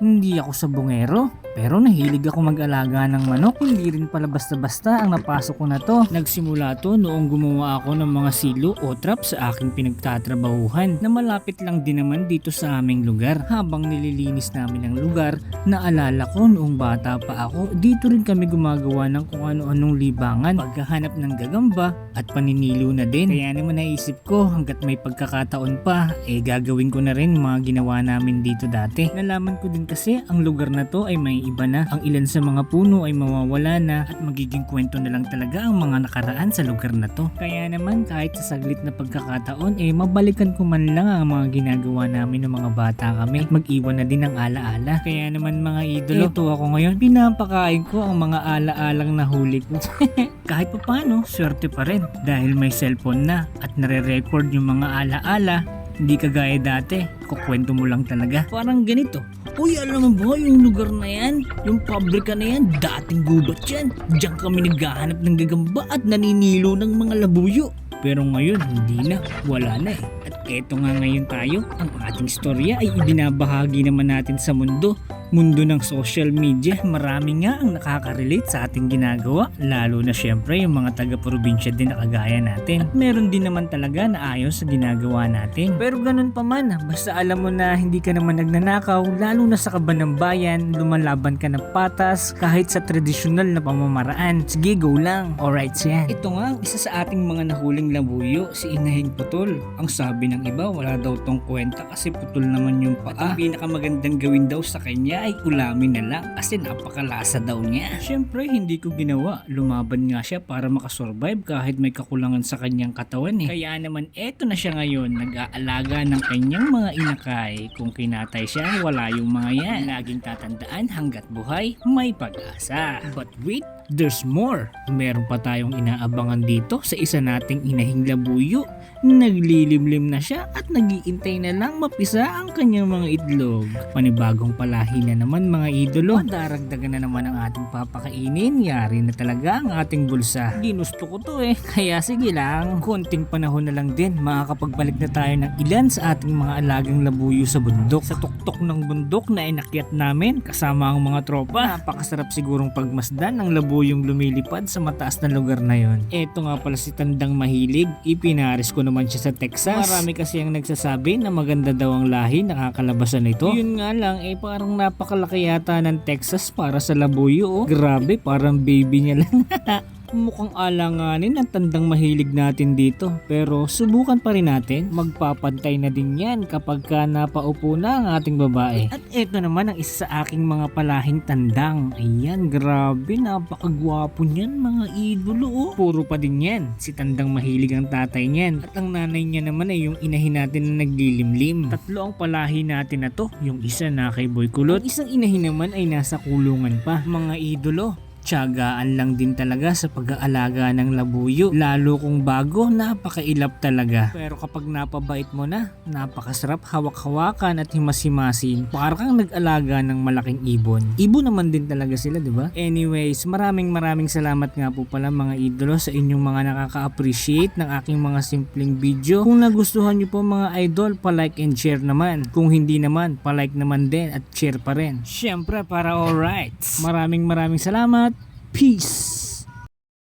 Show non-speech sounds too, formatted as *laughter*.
Hindi ako sabungero, pero nahilig ako mag-alaga ng manok. Hindi rin pala basta-basta ang napasok ko na to. Nagsimula to noong gumawa ako ng mga silo o trap sa aking pinagtatrabahuhan na malapit lang din naman dito sa aming lugar. Habang nililinis namin ang lugar, naalala ko noong bata pa ako, dito rin kami gumagawa ng kung ano-anong libangan, paghahanap ng gagamba at paninilo na din. Kaya naman naisip ko hanggat may pagkakataon pa, eh gagawin ko na rin mga ginawa namin dito dati. Nalaman ko din kasi ang lugar na to ay may iba na. Ang ilan sa mga puno ay mawawala na at magiging kwento na lang talaga ang mga nakaraan sa lugar na to. Kaya naman kahit sa saglit na pagkakataon eh mabalikan ko man lang ang mga ginagawa namin ng mga bata kami at mag-iwan na din ng alaala. Kaya naman mga idolo, ito ako ngayon, pinapakain ko ang mga alaalang nahuli ko. *laughs* kahit pa paano, swerte pa rin dahil may cellphone na at nare-record yung mga alaala hindi kagaya dati, kukwento mo lang talaga. Parang ganito. Uy, alam mo ba yung lugar na yan? Yung pabrika na yan, dating gubat yan. Diyan kami naghahanap ng gagamba at naninilo ng mga labuyo. Pero ngayon, hindi na. Wala na eh. At eto nga ngayon tayo, ang ating storya ay ibinabahagi naman natin sa mundo. Mundo ng social media, marami nga ang nakaka-relate sa ating ginagawa, lalo na syempre yung mga taga-probinsya din na kagaya natin. At meron din naman talaga na ayaw sa ginagawa natin. Pero ganun pa man, basta alam mo na hindi ka naman nagnanakaw, lalo na sa kaban ng bayan, lumalaban ka ng patas kahit sa tradisyonal na pamamaraan. Sige, go lang. Alright, yan. Ito nga, isa sa ating mga nahuling labuyo, si Inahing Putol. Ang sabi ng iba, wala daw tong kwenta kasi putol naman yung paa. Ang pinakamagandang gawin daw sa kanya ay ulamin na lang kasi napakalasa daw niya. Siyempre, hindi ko ginawa. Lumaban nga siya para makasurvive kahit may kakulangan sa kanyang katawan eh. Kaya naman eto na siya ngayon, nag-aalaga ng kanyang mga inakay. Kung kinatay siya, wala yung mga yan. Laging tatandaan hanggat buhay, may pag-asa. But wait, there's more. Meron pa tayong inaabangan dito sa isa nating inahing labuyo. Naglilimlim na siya at nagiintay na lang mapisa ang kanyang mga itlog. Panibagong palahi na naman mga idolo. Daragdagan na naman ang ating papakainin. Yari na talaga ang ating bulsa. Ginusto ko to eh. Kaya sige lang. Konting panahon na lang din. Makakapagbalik na tayo ng ilan sa ating mga alagang labuyo sa bundok. Sa tuktok ng bundok na inakyat namin kasama ang mga tropa. Napakasarap sigurong pagmasdan ng labuyong lumilipad sa mataas na lugar na yon. Eto nga pala si Tandang Mahilig. Ipinaris ko naman siya sa Texas. Marami kasi ang nagsasabi na maganda daw ang lahi nakakalabasan nito. Yun nga lang eh parang napakalaki yata ng Texas para sa labuyo oh. Grabe parang baby niya lang. *laughs* Mukhang alanganin ang tandang mahilig natin dito. Pero subukan pa rin natin. Magpapantay na din yan kapag ka napaupo na ang ating babae. At eto naman ang isa sa aking mga palahing tandang. Ayan, grabe. Napakagwapo niyan mga idolo. Oh. Puro pa din yan. Si tandang mahilig ang tatay niyan. At ang nanay niya naman ay yung inahin natin na naglilimlim. Tatlo ang palahi natin na to. Yung isa na kay Boy Kulot. Ang isang inahin naman ay nasa kulungan pa. Mga idolo, Tiyagaan lang din talaga sa pag-aalaga ng labuyo. Lalo kung bago, napakailap talaga. Pero kapag napabait mo na, napakasarap hawak-hawakan at himas-himasin. Para kang nag-alaga ng malaking ibon. Ibon naman din talaga sila, di ba? Anyways, maraming maraming salamat nga po pala mga idolo sa inyong mga nakaka-appreciate ng aking mga simpleng video. Kung nagustuhan nyo po mga idol, pa-like and share naman. Kung hindi naman, pa-like naman din at share pa rin. Siyempre para alright. Maraming maraming salamat. Peace!